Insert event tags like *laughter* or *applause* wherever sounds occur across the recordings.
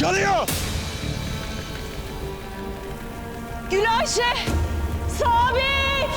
Yanıyor! Gülayşe! Sabit!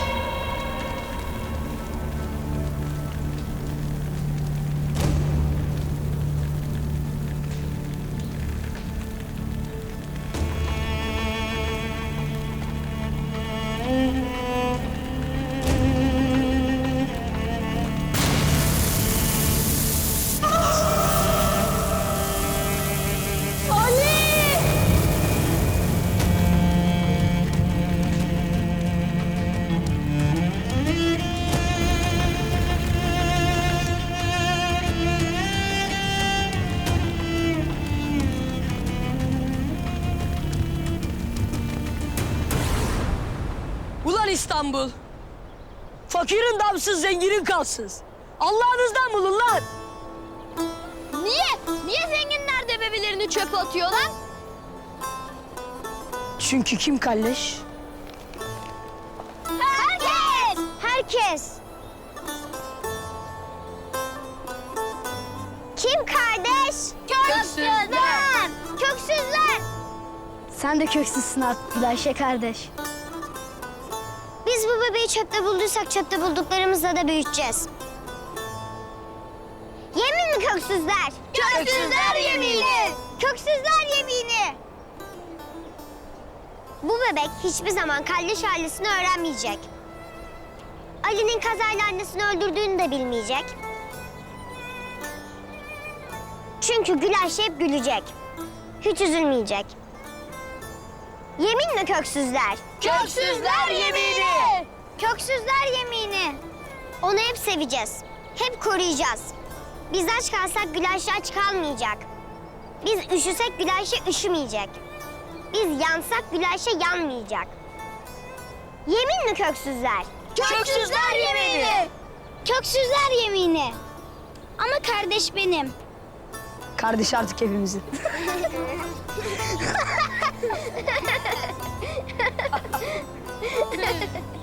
İstanbul! Fakirin damsız, zenginin kalsız. Allah'ınızdan bulun lan! Niye? Niye zenginler de bebelerini çöpe atıyorlar? Çünkü kim kalleş? Herkes! Herkes! Kim kardeş? Köksüzler! Köksüzler! Sen de köksüzsün artık Gülayşe kardeş. Bebeği çöpte bulduysak çöpte bulduklarımızla da büyüteceğiz. Yemin mi köksüzler? Köksüzler yemini! Köksüzler yemini! Bu bebek hiçbir zaman kardeş ailesini öğrenmeyecek. Ali'nin kazayla annesini öldürdüğünü de bilmeyecek. Çünkü Gülayşe hep gülecek. Hiç üzülmeyecek. Yemin mi köksüzler? Köksüzler yemini! Köksüzler yemini. Onu hep seveceğiz. Hep koruyacağız. Biz aç kalsak Gülayşe aç kalmayacak. Biz üşüsek Gülayşe üşümeyecek. Biz yansak Gülayşe yanmayacak. Yemin mi köksüzler? Köksüzler yemini! Köksüzler yemini. Ama kardeş benim. Kardeş artık hepimizin. *laughs* *laughs*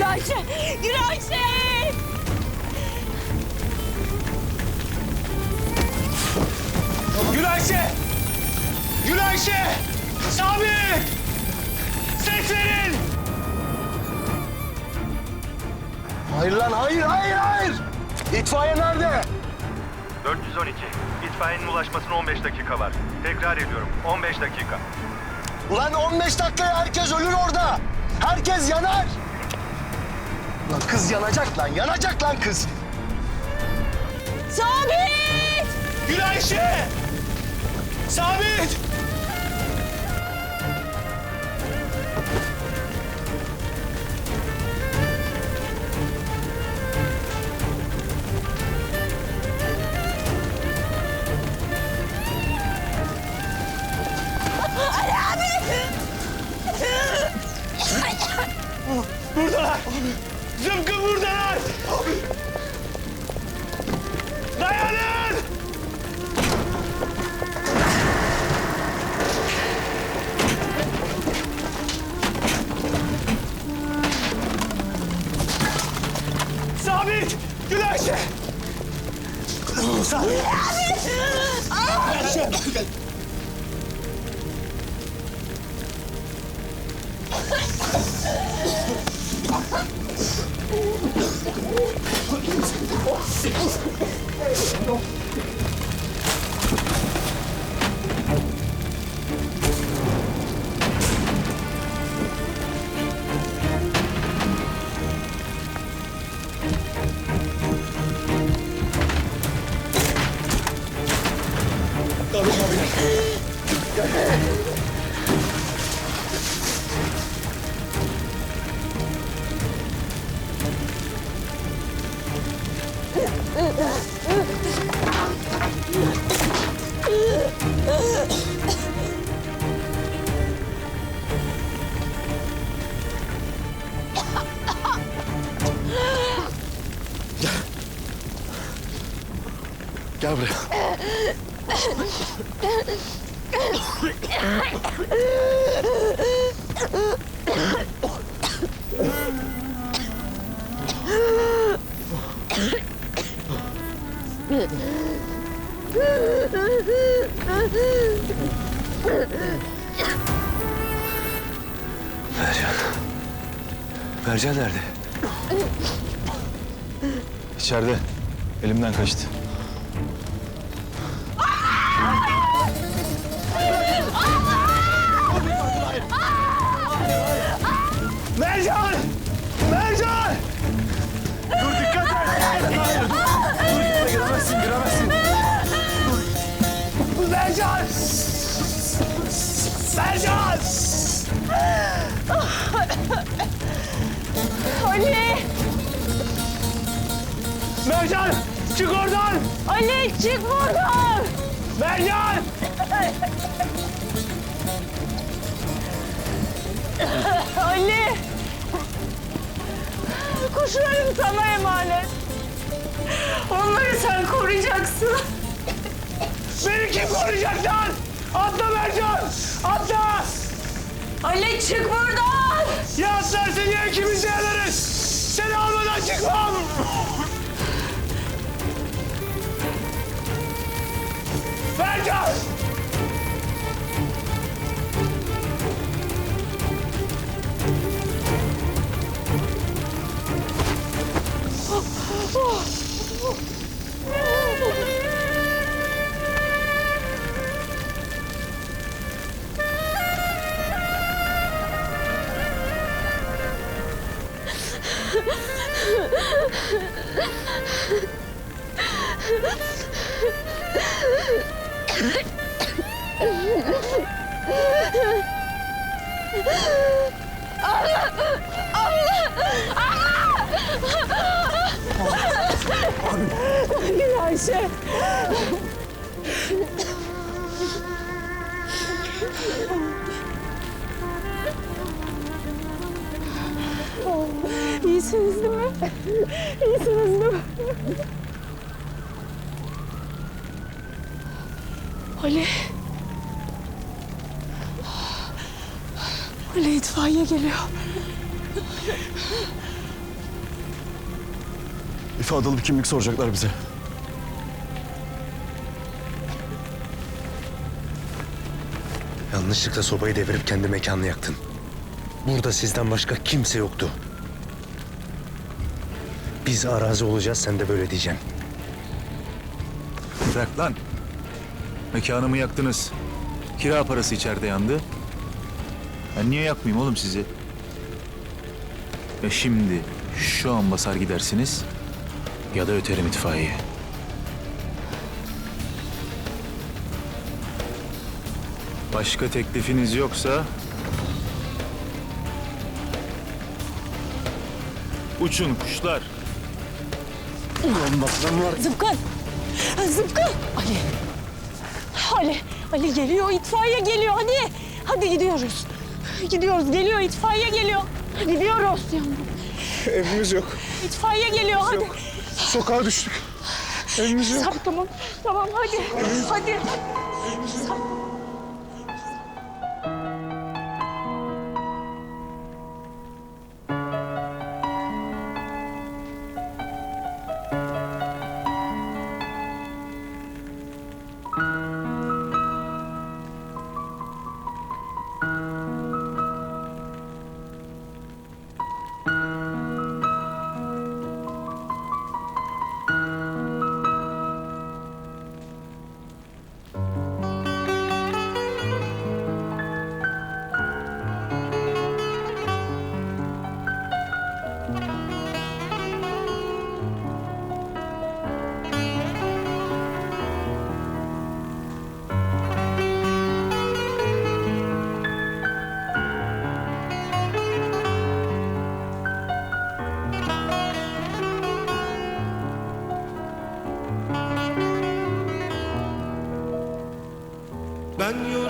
Gülayşe! Gülayşe! Gülayşe! Gülayşe! Sabit! Ses verin! Hayır lan, hayır, hayır, hayır! İtfaiye nerede? 412. İtfaiyenin ulaşmasına 15 dakika var. Tekrar ediyorum 15 dakika. Ulan 15 dakikaya herkes ölür orada. Herkes yanar. Lan kız yanacak lan, yanacak lan kız. Sabit! Gülayşe! Sabit! Buradalar! Zıpkın buradalar! Dayanın! Sabit! Gülayşe! Sabit! Gülayşe! Gel Mercan. Mercan nerede? İçeride. Elimden kaçtı. Mercan! Mercan! Dur dikkat et! Hayır, dur. Dur gitme, giremezsin, giremezsin. Dur. Mercan! Mercan! Ali! Mercan! Çık oradan! Ali çık buradan! Mercan! Ali! Kuşlarım sana emanet. Onları sen koruyacaksın. Beni kim koruyacak lan? Atla Mercan! Atla! Ali çık buradan! Ya atlarsa niye ikimiz de yanarız? Seni almadan çıkmam! Mercan! Gül Ayşe. İyisiniz değil mi? İyisiniz değil mi? Ali. Ali itfaiye geliyor. İfadalı bir kimlik soracaklar bize. Yanlışlıkla sobayı devirip kendi mekanını yaktın. Burada sizden başka kimse yoktu. Biz arazi olacağız, sen de böyle diyeceksin. Bırak lan. Mekanımı yaktınız. Kira parası içeride yandı. Ben niye yakmayayım oğlum sizi? Ya şimdi şu an basar gidersiniz ya da öterim itfaiye. Başka teklifiniz yoksa uçun kuşlar. Zıpkın! Zıpkın! Ali! Ali! Ali geliyor, itfaiye geliyor. Hadi! Hadi gidiyoruz. Gidiyoruz, geliyor, itfaiye geliyor. Gidiyoruz. Evimiz yok. İtfaiye geliyor, hadi. Sokağa düştük. Evimiz yok. Tamam, tamam, tamam, hadi. Hadi. Ben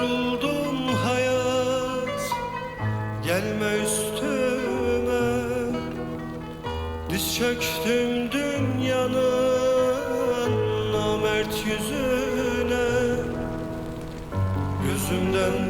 yoruldum hayat. Gelme üstüme. Diz çöktüm dünyanın Namert yüzüne. Gözümden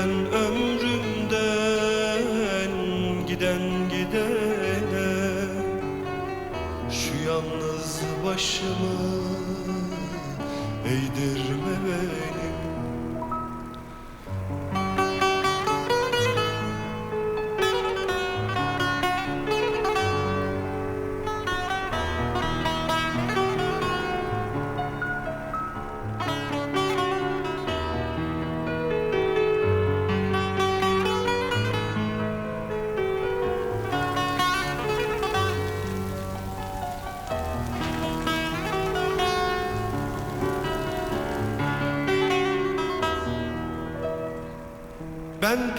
yüzden ömrümden giden gidene. Şu yalnız başımı eğdirme benim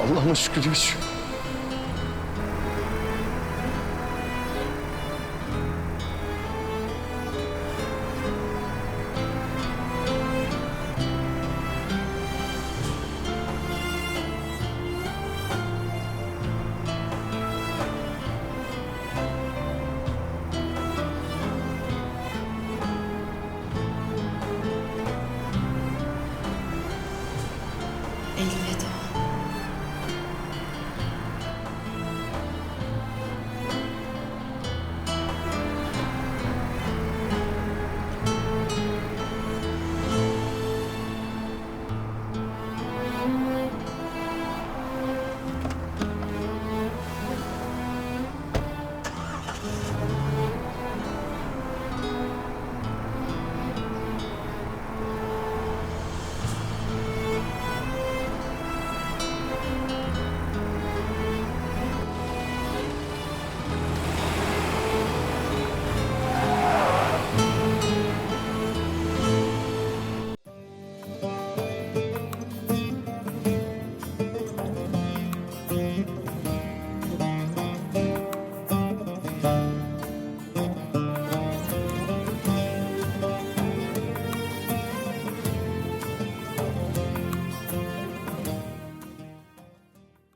Allah'ıma şükür yaşıyor.